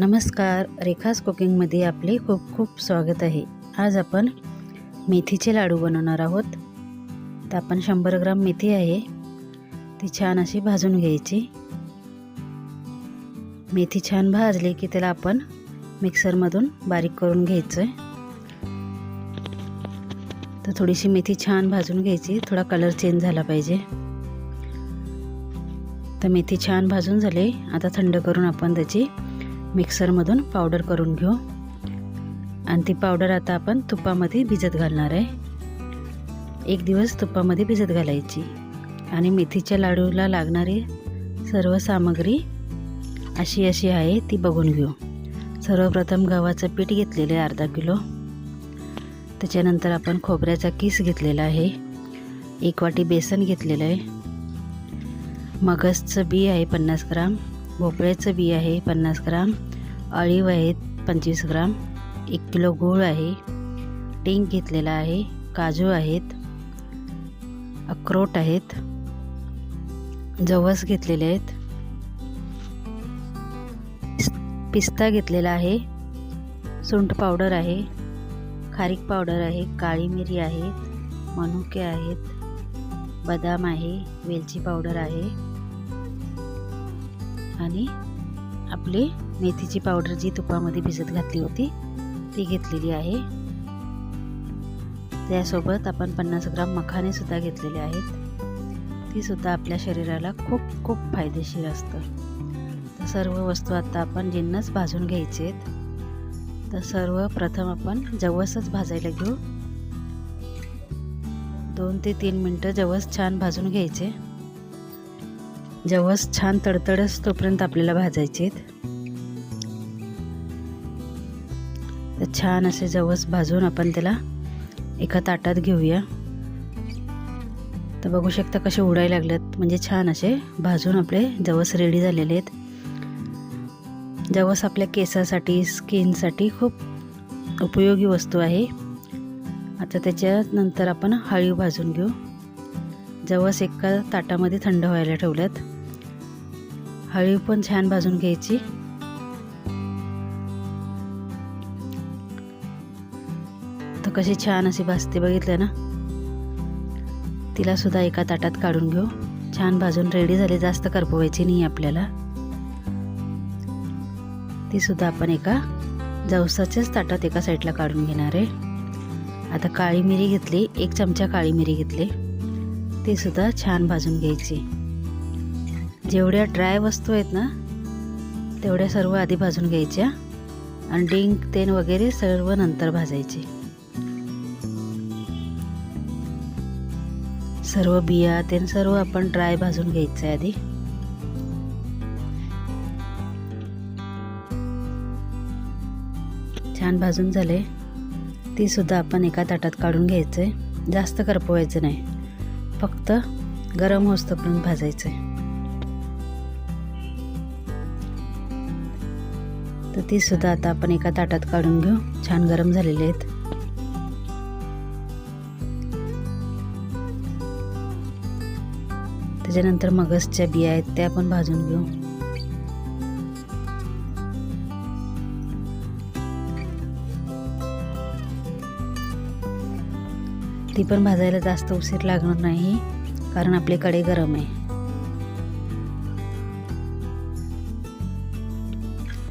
नमस्कार रेखास कुकिंगमध्ये आपले खूप खूप स्वागत आहे. आज आपण मेथीचे लाडू बनवणार आहोत. तर आपण शंभर ग्राम मेथी आहे ती छान अशी भाजून घ्यायची. मेथी छान भाजली की त्याला आपण मिक्सरमधून बारीक करून घ्यायचं आहे तर थोडीशी मेथी छान भाजून घ्यायची थोडा कलर चेंज झाला पाहिजे. तर मेथी छान भाजून झाली आता थंड करून आपण त्याची मिक्सरमधून पावडर करून घेऊ. आणि ती पावडर आता आपण तुपामध्ये भिजत घालणार आहे. एक दिवस तुपामध्ये भिजत घालायची. आणि मेथीच्या लाडूला लागणारी सर्व सामग्री अशी अशी आहे ती बघून घेऊ. सर्वप्रथम गव्हाचं पीठ घेतलेलं आहे अर्धा किलो. त्याच्यानंतर आपण खोबऱ्याचा किस घेतलेला आहे. एक वाटी बेसन घेतलेलं आहे. मगजचं बी आहे पन्नास ग्राम. भोपळ्याचं बी आहे पन्नास ग्राम. अळीव आहेत पंचवीस ग्राम एक किलो गूळ आहे टिंक घेतलेला आहे काजू आहेत अक्रोट आहेत जवस घेतलेले आहेत पिस्ता घेतलेला आहे सुंठ पावडर आहे खारीक पावडर आहे काळी मिरी आहे मनुके आहेत बदाम आहे वेलची पावडर आहे आणि आपली मेथीची पावडर जी तुपामध्ये भिजत घातली होती ती घेतलेली आहे. त्यासोबत आपण पन्नास ग्राम मखाने सुद्धा घेतलेले आहेत. ती सुद्धा आपल्या शरीराला खूप खूप फायदेशीर असतं. तर सर्व वस्तू आता आपण जिन्नस भाजून घ्यायचे आहेत तर सर्व प्रथम आपण जवसच भाजायला घेऊ. दोन ते तीन मिनटं जवस छान भाजून घ्यायचे. जवस छान तडतडच तोपर्यंत आपल्याला भाजायचे आहेत छान असे जवस भाजून आपण त्याला एका ताटात घेऊया. तर बघू शकता कसे उडायला लागलेत. म्हणजे छान असे भाजून आपले जवस रेडी झालेले आहेत. जवस आपल्या केसासाठी स्किनसाठी खूप उपयोगी वस्तू आहे. आता त्याच्यानंतर आपण हळीव भाजून घेऊ. जवस एका ताटामध्ये थंड व्हायला ठेवल्यात हळीव पण छान भाजून घ्यायची. कशी छान अशी भाजते बघितलं ना? तिला सुद्धा एका ताटात काढून घेऊ. छान भाजून रेडी झाली. जास्त करपवायची नाही आपल्याला. ती सुद्धा आपण एका जवसाच्याच ताटात एका साईडला काढून घेणार आहे. आता काळी मिरी घेतली. एक चमचा काळी मिरी घेतली. ती सुद्धा छान भाजून घ्यायची. जेवढ्या ड्राय वस्तू आहेत ना तेवढ्या सर्व आधी भाजून घ्यायच्या. आणि डिंक तेन वगैरे सर्व नंतर भाजायचे. सर्व बिया ते सर्व आपण ड्राय भाजून घ्यायचं आहे आधी. छान भाजून झाले. ती सुद्धा आपण एका ताटात काढून घ्यायचं आहे जास्त करपवायचं नाही. फक्त गरम होस्तोपर्यंत भाजायचं आहे तर ती सुद्धा आता आपण एका ताटात काढून घेऊ. छान गरम झालेले आहेत. त्याच्यानंतर मगजच्या बिया आहेत त्या पण भाजून घेऊ. ती पण भाजायला जास्त उशीर लागणार नाही कारण आपले कडे गरम आहे.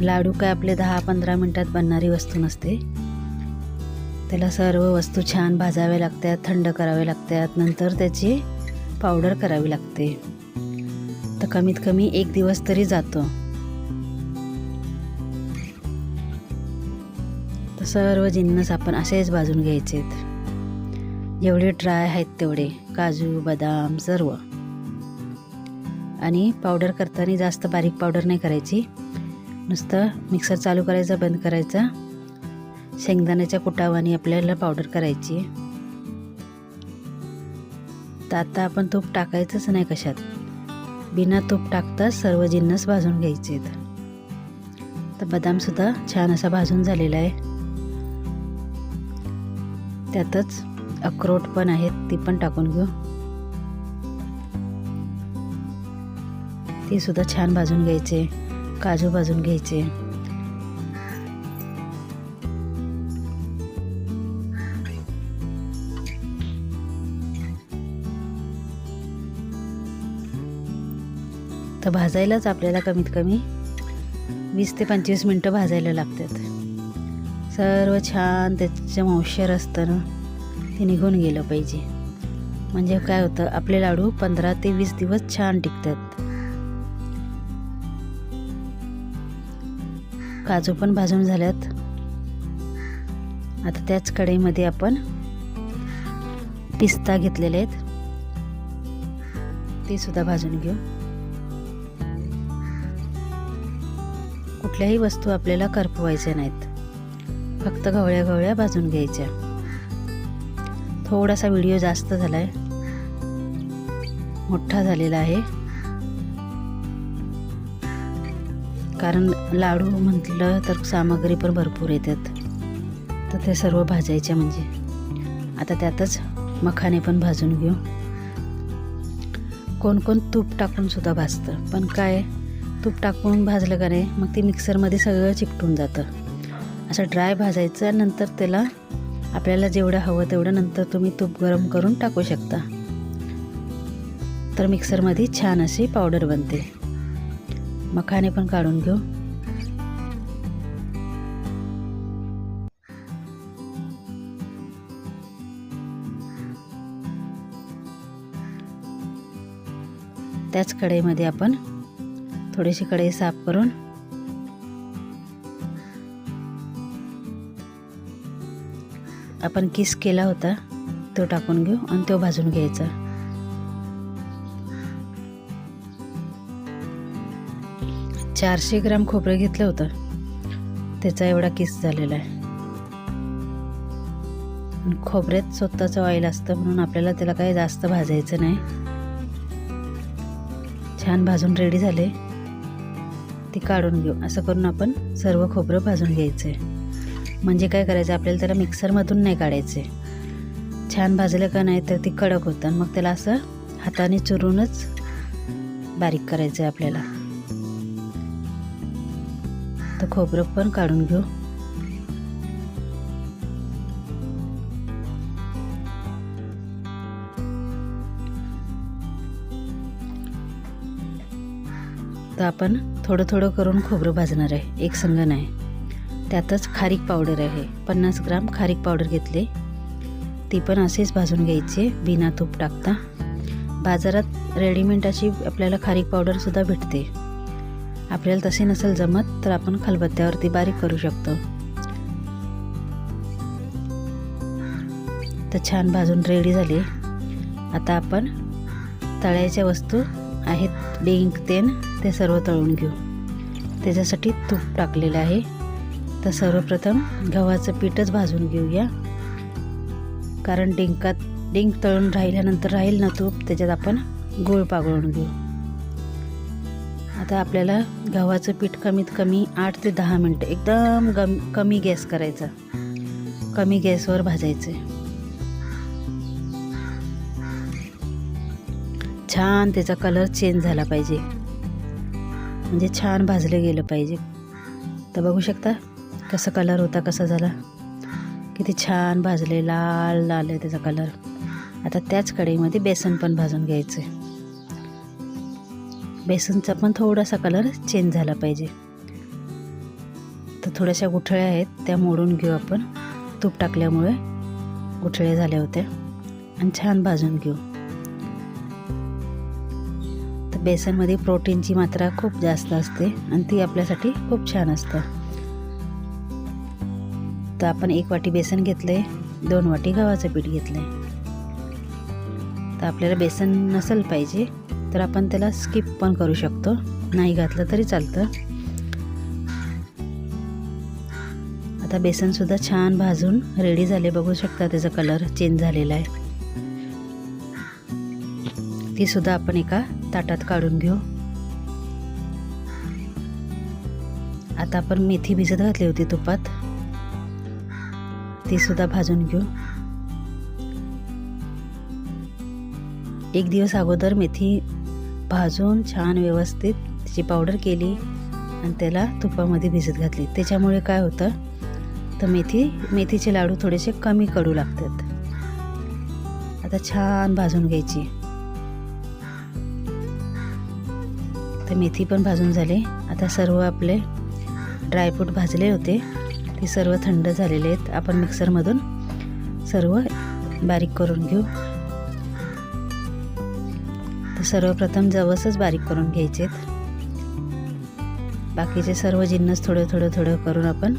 लाडू काय आपले दहा पंधरा मिनटात बनणारी वस्तू नसते. त्याला सर्व वस्तू छान भाजाव्या लागतात थंड कराव्या लागतात. नंतर त्याची पावडर करावी लागते. तर कमीत कमी एक दिवस तरी जातो. तर सर्व जिन्नस आपण असेच भाजून घ्यायचे जेवढे ड्राय आहेत तेवढे. काजू बदाम सर्व. आणि पावडर करताना जास्त बारीक पावडर नाही करायची. नुसतं मिक्सर चालू करायचा बंद करायचा. शेंगदाण्याच्या कुटावानी आपल्याला पावडर करायची. तर आता आपण तूप टाकायचंच नाही कशात. बिना तूप टाकताच सर्व जिन्नस भाजून घ्यायचे तर बदामसुद्धा छान असा भाजून झालेला आहे. त्यातच अक्रोट पण आहेत ती पण टाकून घेऊ. ती सुद्धा छान भाजून घ्यायचे काजू भाजून घ्यायचे. तर भाजायलाच आपल्याला कमीत कमी वीस ते पंचवीस मिनटं भाजायला लागतात. सर्व छान त्याचं मॉइश्चर असतं ना ते निघून गेलं पाहिजे. म्हणजे काय होतं आपले लाडू पंधरा ते वीस दिवस छान टिकतात. काजू पण भाजून झाल्यात. आता त्याच कढईमध्ये आपण पिस्ता घेतलेले आहेत. ते सुद्धा भाजून घेऊ. कुठल्याही वस्तू आपल्याला करपवायच्या नाहीत. फक्त गवळ्या गवळ्या भाजून घ्यायच्या. थोडासा व्हिडिओ जास्त झाला आहे मोठा झालेला आहे. कारण लाडू म्हटलं तर सामग्री पण भरपूर येतात. तर ते सर्व भाजायचे म्हणजे. आता त्यातच मखाने पण भाजून घेऊ. कोण कोण तूप टाकून सुद्धा भाजतं. पण काय? तूप टाकून भाजलं का नाही मग ते मिक्सरमध्ये सगळं चिकटून जातं. असं ड्राय भाजायचं नंतर त्याला आपल्याला जेवढं हवं तेवढं नंतर तुम्ही तूप गरम करून टाकू शकता. तर मिक्सरमध्ये छान अशी पावडर बनते. मखाने पण काढून घेऊ. त्याच कढईमध्ये आपण थोडीशी कढई साफ करून. आपण किस केला होता तो टाकून घेऊ आणि तो भाजून घ्यायचा. चारशे ग्राम खोबरं घेतलं होतं. त्याचा एवढा किस झालेला आहे. खोबऱ्यात स्वतःचं ऑइल असतं म्हणून आपल्याला त्याला काही जास्त भाजायचं नाही. छान भाजून रेडी झाले. ती काढून घेऊ. असं करून आपण सर्व खोबरं भाजून घ्यायचं आहे म्हणजे काय करायचं? आपल्याला त्याला मिक्सरमधून नाही काढायचे छान भाजलं का नाही तर ती कडक होतं मग त्याला असं हाताने चुरूनच बारीक करायचं आहे आपल्याला. तर खोबरं पण काढून घेऊ. तर आपण थोडं थोडं करून खोबरं भाजणार आहे. एक संघ नाही. त्यातच खारीक पावडर आहे. पन्नास ग्राम खारीक पावडर घेतले. ती पण असेच भाजून घ्यायची. बिना तूप टाकता. बाजारात रेडीमेड अशी आपल्याला खारीक पावडरसुद्धा भेटते. आपल्याला तसे नसेल जमत तर आपण खलबत्त्यावरती बारीक करू शकतो. तर छान भाजून रेडी झाली. आता आपण तळ्याच्या वस्तू आहेत. डिंक तेन ते सर्व तळून घेऊ. त्याच्यासाठी तूप टाकलेलं आहे. तर सर्वप्रथम गव्हाचं पीठच भाजून घेऊया. कारण डिंकात डिंक तळून राहिल्यानंतर राहील ना तूप त्याच्यात आपण गूळ पागळून घेऊ. आता आपल्याला गव्हाचं पीठ कमीत कमी आठ ते दहा मिनटं एकदम गम कमी गॅस करायचा. कमी गॅसवर भाजायचे. छान त्याचा कलर चेंज झाला पाहिजे. म्हणजे छान भाजलं गेलं पाहिजे. तर बघू शकता कसा कलर होता कसा झाला. किती छान भाजले लाल लाल आहे त्याचा कलर आता त्याच कढईमध्ये बेसन पण भाजून घ्यायचं आहे बेसनचा पण थोडासा कलर चेंज झाला पाहिजे. तर थोड्याशा गुठळ्या आहेत त्या मोडून घेऊ आपण. तूप टाकल्यामुळे गुठळ्या झाल्या होत्या. आणि छान भाजून घेऊ. तर बेसनमध्ये प्रोटीनची मात्रा खूप जास्त असते आणि ती आपल्यासाठी खूप छान असतं. तर आपण एक वाटी बेसन घेतले दोन वाटी गव्हाचं पीठ घेतलं. आहे तर आपल्याला बेसन नसेल पाहिजे तर आपण त्याला स्किप पण करू शकतो. नाही घातलं तरी चालतं. आता बेसनसुद्धा छान भाजून रेडी झाले. बघू शकता त्याचा कलर चेंज झालेला आहे. तीसुद्धा आपण एका ताटात काढून घेऊ. आता आपण मेथी भिजत घातली होती तुपात. ती सुद्धा भाजून घेऊ. एक दिवस अगोदर मेथी भाजून छान व्यवस्थित त्याची पावडर केली आणि त्याला तुपामध्ये भिजत घातली. त्याच्यामुळे काय होतं? तर मेथी मेथीचे लाडू थोडेसे कमी कडू लागतात. आता छान भाजून घ्यायची. तर मेथी पण भाजून झाली. आता सर्व आपले ड्रायफ्रूट भाजले होते. ते सर्व थंड झालेले आहेत. आपण मिक्सरमधून सर्व बारीक करून घेऊ. तर सर्वप्रथम जवसच बारीक करून घ्यायचे बाकीचे सर्व जिन्नस थोडं थोडं थोडं करून आपण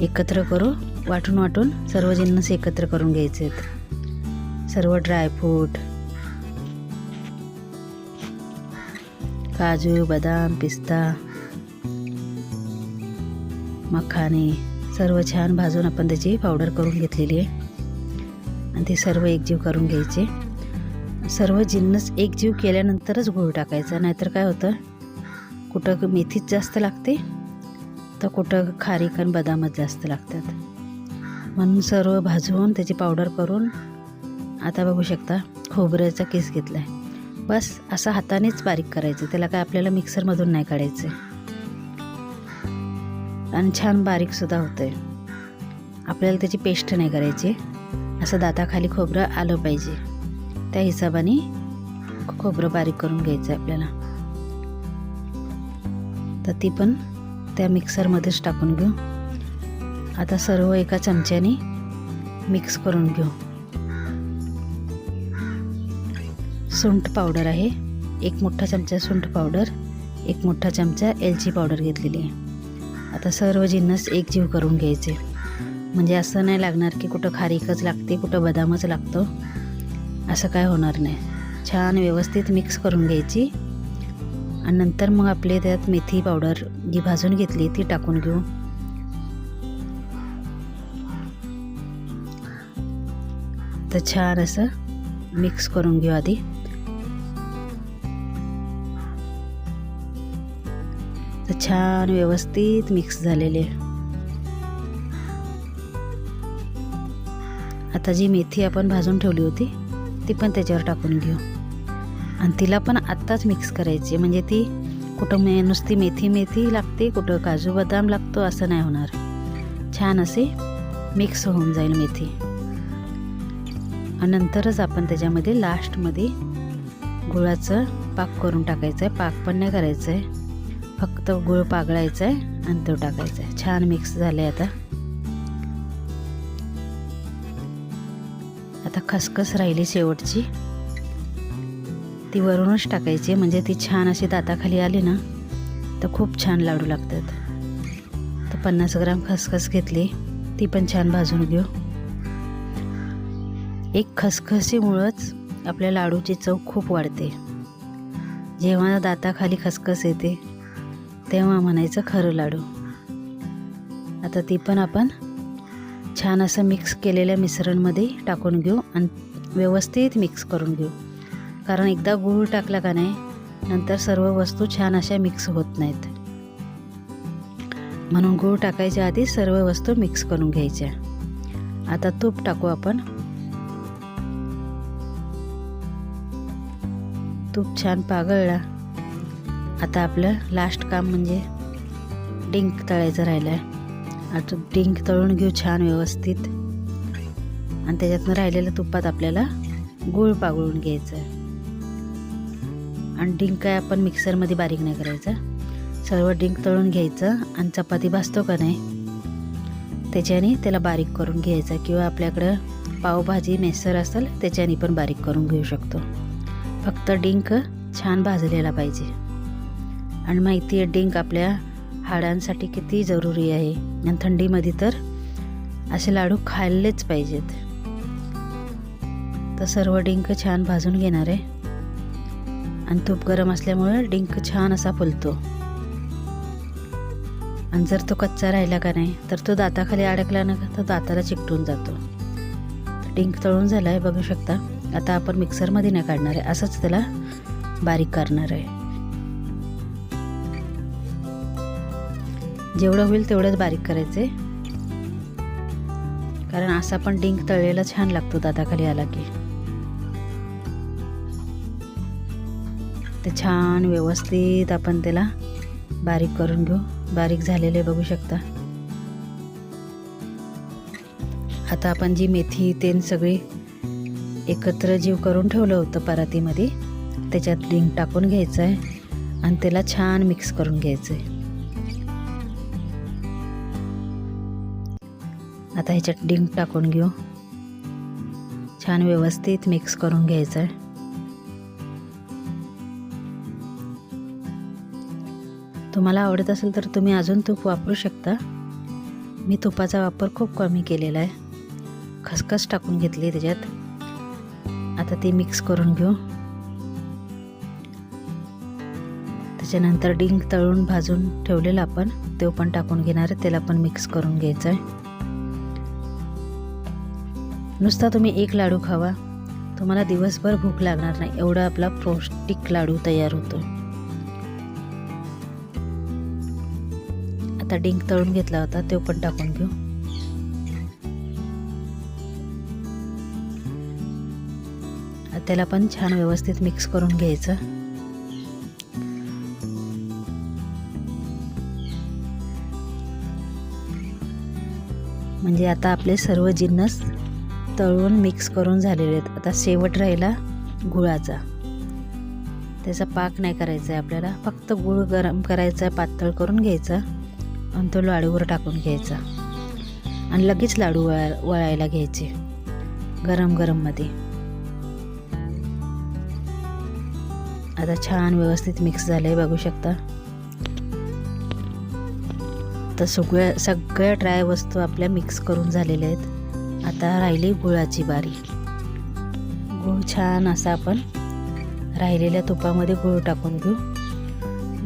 एकत्र करू. वाटून वाटून सर्व जिन्नस एकत्र करून घ्यायचे आहेत. सर्व ड्रायफ्रूट काजू बदाम पिस्ता मखाने सर्व छान भाजून आपण त्याची पावडर करून घेतलेली आहे. आणि ते सर्व एकजीव करून घ्यायचे. सर्व जिन्नस एकजीव केल्यानंतरच गूळ टाकायचा नाहीतर काय होतं? कुठं मेथीच जास्त लागते तर कुठं खारीक आणि बदामच जास्त लागतात. म्हणून सर्व भाजवून त्याची पावडर करून आता बघू शकता खोबऱ्याचा केस घेतला आहे बस असं हातानेच बारीक करायचं. त्याला काय आपल्याला मिक्सरमधून नाही काढायचं. आणि छान बारीकसुद्धा होतं आहे आपल्याला त्याची पेस्ट नाही करायची. असं दाताखाली खोबरं आलं पाहिजे. त्या हिशोबाने खोबरं बारीक करून घ्यायचं आहे आपल्याला. तर ती पण त्या मिक्सरमध्येच टाकून घेऊ. आता सर्व एका चमच्याने मिक्स करून घेऊ. सुंठ पावडर आहे. एक मोठा चमचा सुंठ पावडर एक मोठा चमचा एलची पावडर घेतलेली आहे. आता सर्व जिन्नस एकजीव करून घ्यायचे. म्हणजे असं नाही लागणार की कुठं खारीकच लागते कुठं बदामच लागतो. असं काय होणार नाही. छान व्यवस्थित मिक्स करून घ्यायची. आणि नंतर मग आपले त्यात मेथी पावडर जी भाजून घेतली ती टाकून घेऊ. तर छान असं मिक्स करून घेऊ आधी. छान व्यवस्थित मिक्स झालेले. आता जी मेथी आपण भाजून ठेवली होती ती पण त्याच्यावर टाकून घेऊ. आणि तिला पण आत्ताच मिक्स करायची म्हणजे ती कुठं मे नुसती मेथी मेथी लागते कुठं काजू बदाम लागतो असं नाही होणार. छान असे मिक्स होऊन जाईल मेथी. आणि नंतरच आपण त्याच्यामध्ये लास्टमध्ये गुळाचं पाक करून टाकायचं आहे पाक पण नाही करायचं आहे फक्त गुळ पागळायचा आहे आणि तो टाकायचा आहे छान मिक्स झालं आहे आता. आता खसखस राहिली शेवटची. ती वरूनच टाकायची म्हणजे ती छान अशी दाताखाली आली ना तर खूप छान लाडू लागतात. तर पन्नास ग्राम खसखस घेतली ती पण छान भाजून घेऊ. एक खसखसीमुळंच आपल्या लाडूची चव खूप वाढते. जेव्हा दाताखाली खसखस येते तेव्हा म्हणायचं खरं लाडू. आता ती पण आपण छान असं मिक्स केलेल्या मिश्रणमध्ये टाकून घेऊ आणि व्यवस्थित मिक्स करून घेऊ. कारण एकदा गूळ टाकला का नाही नंतर सर्व वस्तू छान अशा मिक्स होत नाहीत. म्हणून गूळ टाकायच्या आधी सर्व वस्तू मिक्स करून घ्यायच्या. आता तूप टाकू आपण. तूप छान पागळला. आता आपलं लास्ट काम म्हणजे डिंक तळायचं राहिलं आहे आता डिंक तळून घेऊ छान व्यवस्थित. आणि त्याच्यातनं राहिलेल्या तुपात आपल्याला गूळ पागळून घ्यायचं आहे आणि डिंक काय आपण मिक्सरमध्ये बारीक नाही करायचं. सर्व डिंक तळून घ्यायचं आणि चपाती भाजतो का नाही त्याच्याने त्याला बारीक करून घ्यायचं. किंवा आपल्याकडं पावभाजी मेसर असेल त्याच्याने पण बारीक करून घेऊ शकतो. फक्त डिंक छान भाजलेला पाहिजे. आणि माहिती आहे डिंक आपल्या हाडांसाठी किती जरुरी आहे. आणि थंडीमध्ये तर असे लाडू खाल्लेच पाहिजेत. तर सर्व डिंक छान भाजून घेणार आहे. आणि तूप गरम असल्यामुळे डिंक छान असा फुलतो. आणि जर तो कच्चा राहिला का नाही तर तो दाताखाली अडकला ना तर दाताला चिकटून जातो. डिंक तळून झाला आहे बघू शकता. आता आपण मिक्सरमध्ये नाही काढणार आहे असंच त्याला बारीक करणार आहे. जेवढं होईल तेवढंच बारीक करायचे. कारण असा पण डिंक तळलेला छान लागतो दाताखाली आला की. ते छान व्यवस्थित आपण त्याला बारीक करून घेऊ. बारीक झालेले बघू शकता. आता आपण जी मेथी तेन सगळी एकत्र जीव करून ठेवलं होतं परातीमध्ये त्याच्यात डिंक टाकून घ्यायचं आहे आणि त्याला छान मिक्स करून घ्यायचं आहे. आता ह्याच्यात डिंक टाकून घेऊ. छान व्यवस्थित मिक्स करून घ्यायचं. आहे तुम्हाला आवडत असेल तर तुम्ही अजून तूप वापरू शकता. मी तुपाचा वापर खूप कमी केलेला आहे. खसखस टाकून घेतली त्याच्यात. आता ती मिक्स करून घेऊ. त्याच्यानंतर डिंक तळून भाजून ठेवलेलं आपण तो पण टाकून घेणार आहे त्याला पण मिक्स करून घ्यायचं आहे. नुसता तुम्ही एक लाडू खावा. तुम्हाला दिवसभर भूक लागणार नाही. एवढा आपला पौष्टिक लाडू तयार होतो. आता डिंक तळून घेतला होता. तो पण टाकून घेऊ. त्याला पण छान व्यवस्थित मिक्स करून घ्यायचं. म्हणजे आता आपले सर्व जिन्नस तळून मिक्स करून झालेले आहेत. आता शेवट राहिला गुळाचा. त्याचा पाक नाही करायचा आहे आपल्याला. फक्त गुळ गरम करायचा पातळ करून घ्यायचा आणि तो लाडूवर टाकून घ्यायचा. आणि लगेच लाडू वळा वळायला घ्यायचे. गरम गरममध्ये आता छान व्यवस्थित मिक्स झालं आहे बघू शकता. तर सगळ्या सगळ्या ड्राय वस्तू आपल्या मिक्स करून झालेल्या आहेत. आता राहिली गुळाची बारी. गुळ छान असा आपण राहिलेल्या तुपामध्ये गुळ टाकून घेऊ.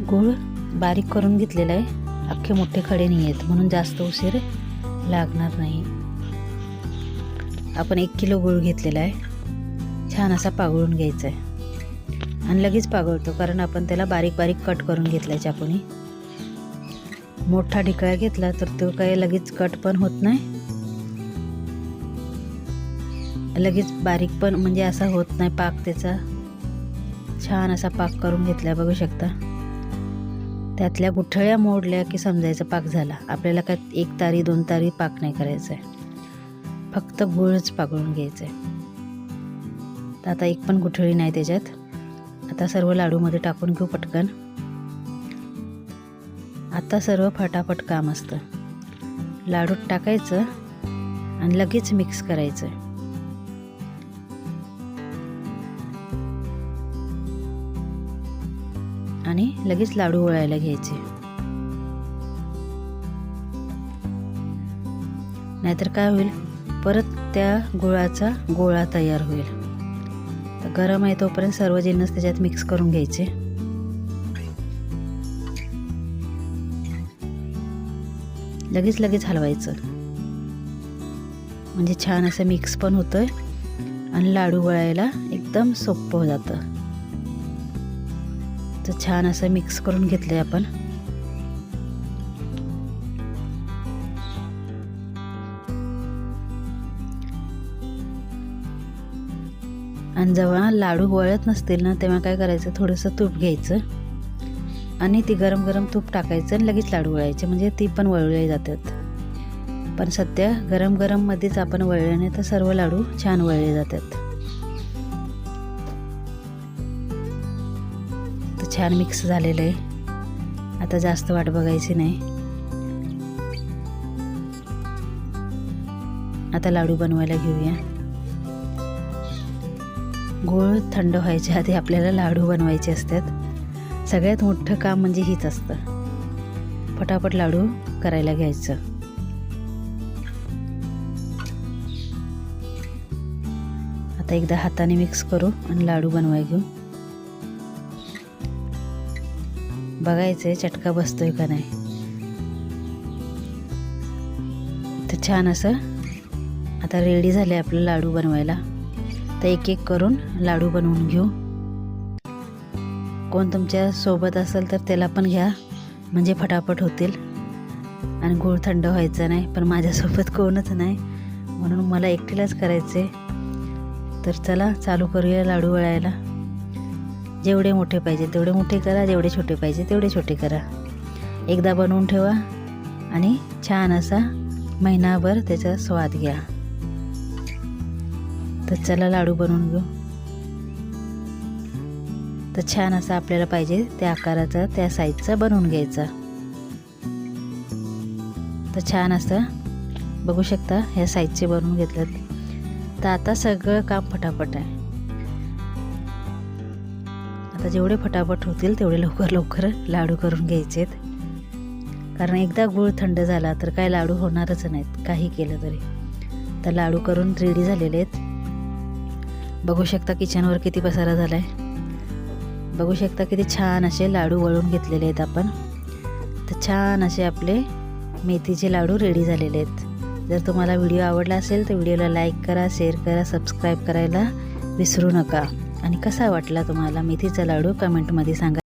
गुळ बारीक करून घेतलेला आहे. अख्खे मोठे खडे नाही आहेत म्हणून जास्त उशीर लागणार नाही. आपण एक किलो गुळ घेतलेला आहे. छान असा पागळून घ्यायचा आहे. आणि लगेच पागळतो कारण आपण त्याला बारीक बारीक कट करून घेतला आहे मोठा ढिकळा घेतला तर तो काही लगेच कट पण होत नाही. लगेच बारीक पण म्हणजे असा होत नाही पाक त्याचा. छान असा पाक करून घेतला बघू शकता. त्यातल्या गुठळ्या मोडल्या की समजायचा पाक झाला. आपल्याला काय एक तारी दोन तारी पाक नाही करायचा आहे फक्त गुळच पाकळून घ्यायचं आहे तर आता एक पण गुठळी नाही त्याच्यात. आता सर्व लाडूमध्ये टाकून घेऊ पटकन. आता सर्व फटाफट काम असतं. लाडूत टाकायचं आणि लगेच मिक्स करायचं. आणि लगेच लाडू वळायला घ्यायचे. नाहीतर काय होईल? परत त्या गुळाचा गोळा तयार होईल. तर गरम आहे तोपर्यंत सर्व जिन्नस त्याच्यात मिक्स करून घ्यायचे. लगेच लगेच हलवायचं. म्हणजे छान असं मिक्स पण होतंय आणि लाडू वळायला एकदम सोपं जातं. तर छान असं मिक्स करून घेतलंय आपण. आणि जेव्हा लाडू वळत नसतील ना तेव्हा काय करायचं? थोडंसं तूप घ्यायचं. आणि ती गरम गरम तूप टाकायचं आणि लगेच लाडू वळायचे. म्हणजे ती पण वळवली जातात. पण सध्या गरम गरममध्येच आपण वळल्याने तर सर्व लाडू छान वळले जातात. छान मिक्स झालेलं आहे. आता जास्त वाट बघायची नाही. आता लाडू बनवायला घेऊया. गोळ थंड व्हायच्या आधी आपल्याला लाडू बनवायचे असतात. सगळ्यात मोठं काम म्हणजे हीच असतं. फटाफट लाडू करायला घ्यायचं. आता एकदा हाताने मिक्स करू आणि लाडू बनवाय घेऊ. बघायचं चटका बसतोय का नाही? तर छान असं आता रेडी झाले आपलं लाडू बनवायला. तर एक एक करून लाडू बनवून घेऊ. कोण तुमच्यासोबत असेल तर त्याला पण घ्या. म्हणजे फटाफट होतील. आणि गूळ थंड व्हायचा नाही पण माझ्यासोबत कोणच नाही. म्हणून मला एकटीलाच करायचे तर चला चालू करूया लाडू वळायला. जेवढे मोठे पाहिजे तेवढे मोठे करा जेवढे छोटे पाहिजे तेवढे छोटे करा. एकदा बनवून ठेवा आणि छान असा महिनाभर त्याचा स्वाद घ्या. तर चला लाडू बनवून घेऊ. तर छान असं आपल्याला पाहिजे त्या आकाराचा त्या साईजचा बनवून घ्यायचा. तर छान असं बघू शकता ह्या साईजचे बनवून घेतलं तर आता सगळं काम फटाफट आहे. आता जेवढे फटाफट होतील तेवढे लवकर लवकर लाडू करून घ्यायचेत. कारण एकदा गूळ थंड झाला तर काय लाडू होणारच नाहीत काही केलं तरी. तर लाडू करून रेडी झालेले आहेत. बघू शकता किचनवर किती पसारा झाला आहे बघू शकता किती छान असे लाडू वळून घेतलेले आहेत आपण. तर छान असे आपले मेथीचे लाडू रेडी झालेले आहेत. जर तुम्हाला व्हिडिओ आवडला असेल तर व्हिडिओला लाईक करा शेअर करा सबस्क्राईब करायला विसरू नका. आणि कसा वाटला तुम्हाला मेथीचा लाडू? कमेंटमध्ये सांगा.